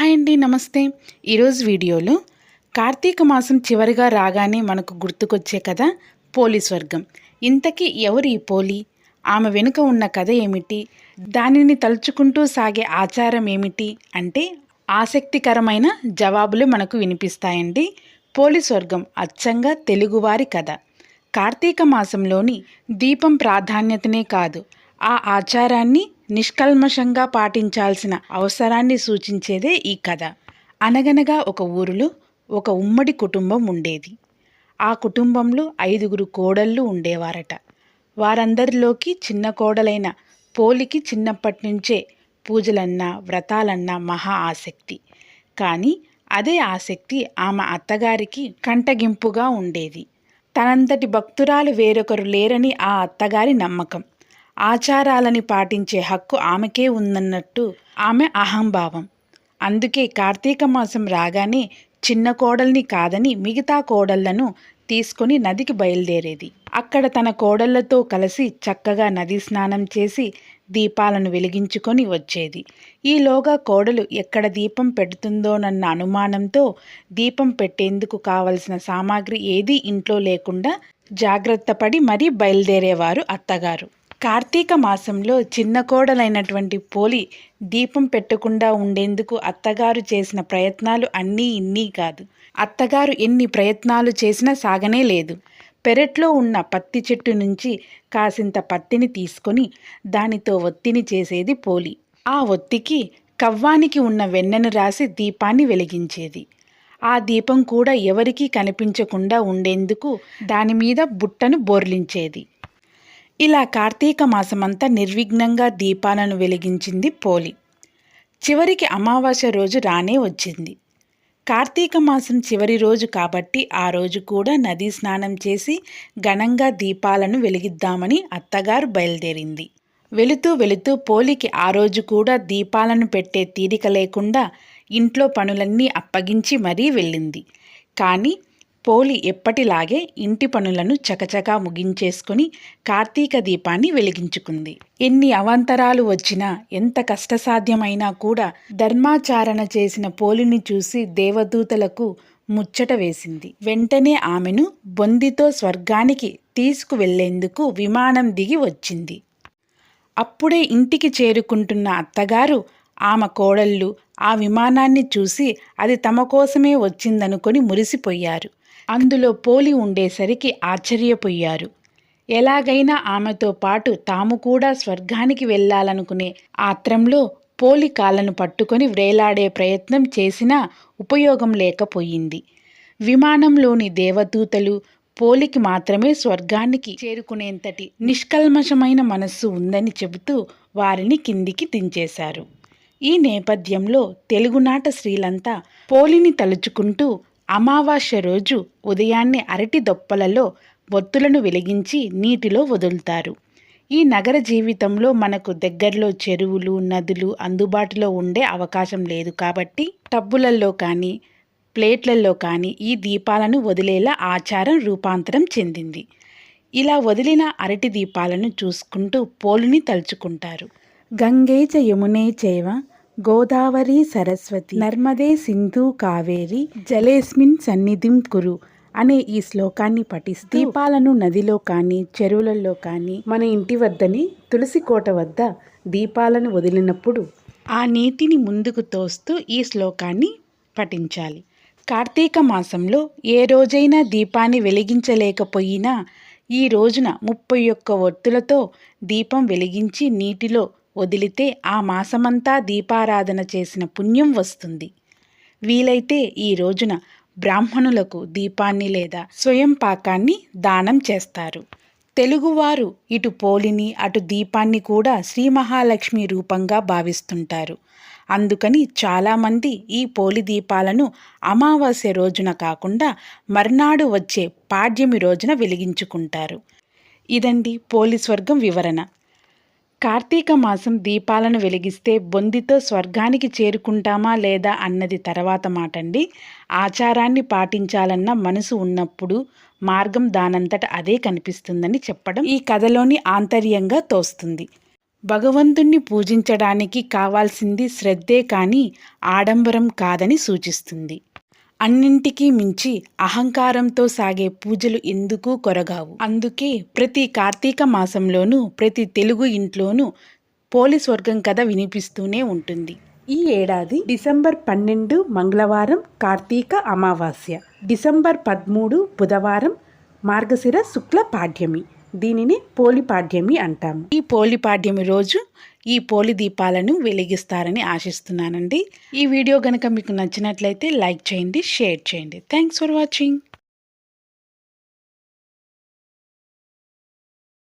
Hi అండి నమస్తే. ఈరోజు వీడియోలో కార్తీక మాసం చివరిగా రాగానే మనకు గుర్తుకొచ్చే కథ పోలీస్ వర్గం. ఇంతకీ ఎవరు ఈ పోలి? ఆమె వెనుక ఉన్న కథ ఏమిటి? దానిని తలుచుకుంటూ సాగే ఆచారం ఏమిటి? అంటే ఆసక్తికరమైన జవాబులు మనకు వినిపిస్తాయండి. పోలీస్ వర్గం అచ్చంగా తెలుగువారి కథ. కార్తీక మాసంలోని దీపం ప్రాధాన్యతనే కాదు ఆ ఆచారాన్ని నిష్కల్మషంగా పాటించాల్సిన అవసరాన్ని సూచించేదే ఈ కథ. అనగనగా ఒక ఊరిలో ఒక ఉమ్మడి కుటుంబం ఉండేది. ఆ కుటుంబంలో ఐదుగురు కోడళ్ళు ఉండేవారట. వారందరిలోకి చిన్న కోడలైన పోలికి చిన్నప్పటి నుంచే పూజలన్నా వ్రతాలన్నా మహా ఆసక్తి. కానీ అదే ఆసక్తి ఆమె అత్తగారికి కంటగింపుగా ఉండేది. తనంతటి భక్తురాలు వేరొకరు లేరని ఆ అత్తగారి నమ్మకం. ఆచారాలని పాటించే హక్కు ఆమెకే ఉందన్నట్టు ఆమె అహంభావం. అందుకే కార్తీక మాసం రాగానే చిన్న కోడల్ని కాదని మిగతా కోడళ్ళను తీసుకొని నదికి బయలుదేరేది. అక్కడ తన కోడళ్ళతో కలిసి చక్కగా నది స్నానం చేసి దీపాలను వెలిగించుకొని వచ్చేది. ఈలోగా కోడలు ఎక్కడ దీపం పెడుతుందోనన్న అనుమానంతో దీపం పెట్టేందుకు కావలసిన సామాగ్రి ఏదీ ఇంట్లో లేకుండా జాగ్రత్త పడి మరీ బయలుదేరేవారు అత్తగారు. కార్తీక మాసంలో చిన్న కోడలైనటువంటి పోలి దీపం పెట్టకుండా ఉండేందుకు అత్తగారు చేసిన ప్రయత్నాలు అన్నీ ఇన్నీ కాదు. అత్తగారు ఎన్ని ప్రయత్నాలు చేసినా సాగనే లేదు. పెరట్లో ఉన్న పత్తి చెట్టు నుంచి కాసింత పత్తిని తీసుకొని దానితో ఒత్తిని చేసేది పోలి. ఆ ఒత్తికి కవ్వానికి ఉన్న వెన్నెను రాసి దీపాన్ని వెలిగించేది. ఆ దీపం కూడా ఎవరికీ కనిపించకుండా ఉండేందుకు దానిమీద బుట్టను బోర్లించేది. ఇలా కార్తీక మాసమంతా నిర్విఘ్నంగా దీపాలను వెలిగించింది పోలి. చివరికి అమావాస్య రోజు రానే వచ్చింది. కార్తీక మాసం చివరి రోజు కాబట్టి ఆ రోజు కూడా నదీ స్నానం చేసి ఘనంగా దీపాలను వెలిగిద్దామని అత్తగారు బయలుదేరింది. వెళుతూ వెళుతూ పోలికి ఆ రోజు కూడా దీపాలను పెట్టే తీరిక లేకుండా ఇంట్లో పనులన్నీ అప్పగించి మరీ వెళ్ళింది. కానీ పోలి ఎప్పటిలాగే ఇంటి పనులను చకచకా ముగించేసుకుని కార్తీక దీపాన్ని వెలిగించుకుంది. ఎన్ని అవాంతరాలు వచ్చినా ఎంత కష్టసాధ్యమైనా కూడా ధర్మాచారణ చేసిన పోలిని చూసి దేవదూతలకు ముచ్చట వేసింది. వెంటనే ఆమెను బొందితో స్వర్గానికి తీసుకువెళ్ళేందుకు విమానం దిగి వచ్చింది. అప్పుడే ఇంటికి చేరుకుంటున్న అత్తగారు ఆమె కోడళ్ళు ఆ విమానాన్ని చూసి అది తమ కోసమే వచ్చిందనుకొని మురిసిపోయారు. అందులో పోలి ఉండేసరికి ఆశ్చర్యపోయారు. ఎలాగైనా ఆమెతో పాటు తాము కూడా స్వర్గానికి వెళ్ళాలనుకునే ఆత్రంలో పోలి కాళ్ళను పట్టుకొని వ్రేలాడే ప్రయత్నం చేసినా ఉపయోగం లేకపోయింది. విమానంలోని దేవదూతలు పోలికి మాత్రమే స్వర్గానికి చేరుకునేంతటి నిష్కల్మషమైన మనస్సు ఉందని చెబుతూ వారిని కిందికి దించేశారు. ఈ నేపథ్యంలో తెలుగునాట స్త్రీలంతా పోలిని తలుచుకుంటూ అమావాస్య రోజు ఉదయాన్నే అరటి దొప్పలలో బొత్తులను వెలిగించి నీటిలో వదులుతారు. ఈ నగర జీవితంలో మనకు దగ్గరలో చెరువులు నదులు అందుబాటులో ఉండే అవకాశం లేదు కాబట్టి టబ్బులలో కానీ ప్లేట్లలో కానీ ఈ దీపాలను వదిలేలా ఆచారం రూపాంతరం చెందింది. ఇలా వదిలిన అరటి దీపాలను చూసుకుంటూ పోలుని తలుచుకుంటారు. గంగే చ యమునే చేవ గోదావరి సరస్వతి. నర్మదే సింధు కావేరి. జలేస్మిన్ సన్నిధిం కురు అనే ఈ శ్లోకాన్ని పఠిస్తూ దీపాలను నదిలో కానీ చెరువులలో కానీ మన ఇంటి వద్దని తులసి కోట వద్ద దీపాలను వదిలినప్పుడు ఆ నీటిని ముందుకు తోస్తూ ఈ శ్లోకాన్ని పఠించాలి. కార్తీక మాసంలో ఏ రోజైనా దీపాన్ని వెలిగించలేకపోయినా ఈ రోజున ముప్పై ఒక్క ఒత్తులతో దీపం వెలిగించి నీటిలో వదిలితే ఆ మాసమంతా దీపారాధన చేసిన పుణ్యం వస్తుంది. వీలైతే ఈ రోజున బ్రాహ్మణులకు దీపాన్ని లేదా స్వయం పాకాన్ని దానం చేస్తారు. తెలుగువారు ఇటు పోలిని అటు దీపాన్ని కూడా శ్రీ మహాలక్ష్మి రూపంగా భావిస్తుంటారు. అందుకని చాలామంది ఈ పోలి దీపాలను అమావాస్య రోజున కాకుండా మర్నాడు వచ్చే పాడ్యమి రోజున వెలిగించుకుంటారు. ఇదండి పోలి స్వర్గం వివరణ. కార్తీక మాసం దీపాలను వెలిగిస్తే బొందితో స్వర్గానికి చేరుకుంటామా లేదా అన్నది తర్వాత మాటండి. ఆచారాన్ని పాటించాలన్న మనసు ఉన్నప్పుడు మార్గం దానంతట అదే కనిపిస్తుందని చెప్పడం ఈ కథలోని ఆంతర్యంగా తోస్తుంది. భగవంతుణ్ణి పూజించడానికి కావాల్సింది శ్రద్ధే కానీ ఆడంబరం కాదని సూచిస్తుంది. అన్నింటికీ మించి అహంకారంతో సాగే పూజలు ఎందుకు కొరగావు? అందుకే ప్రతి కార్తీక మాసంలోనూ ప్రతి తెలుగు ఇంట్లోనూ పోలీస్ వర్గం కథ వినిపిస్తూనే ఉంటుంది. ఈ ఏడాది డిసెంబర్ పన్నెండు మంగళవారం కార్తీక అమావాస్య. డిసెంబర్ పదమూడు బుధవారం మార్గశిర శుక్ల పాడ్యమి. దీనిని పోలి పాడ్యమి అంటాము. ఈ పోలి పాడ్యమి రోజు ఈ పోలి దీపాలను వెలిగిస్తారని ఆశిస్తున్నానండి. ఈ వీడియో కనుక మీకు నచ్చినట్లయితే లైక్ చేయండి షేర్ చేయండి. Thanks for watching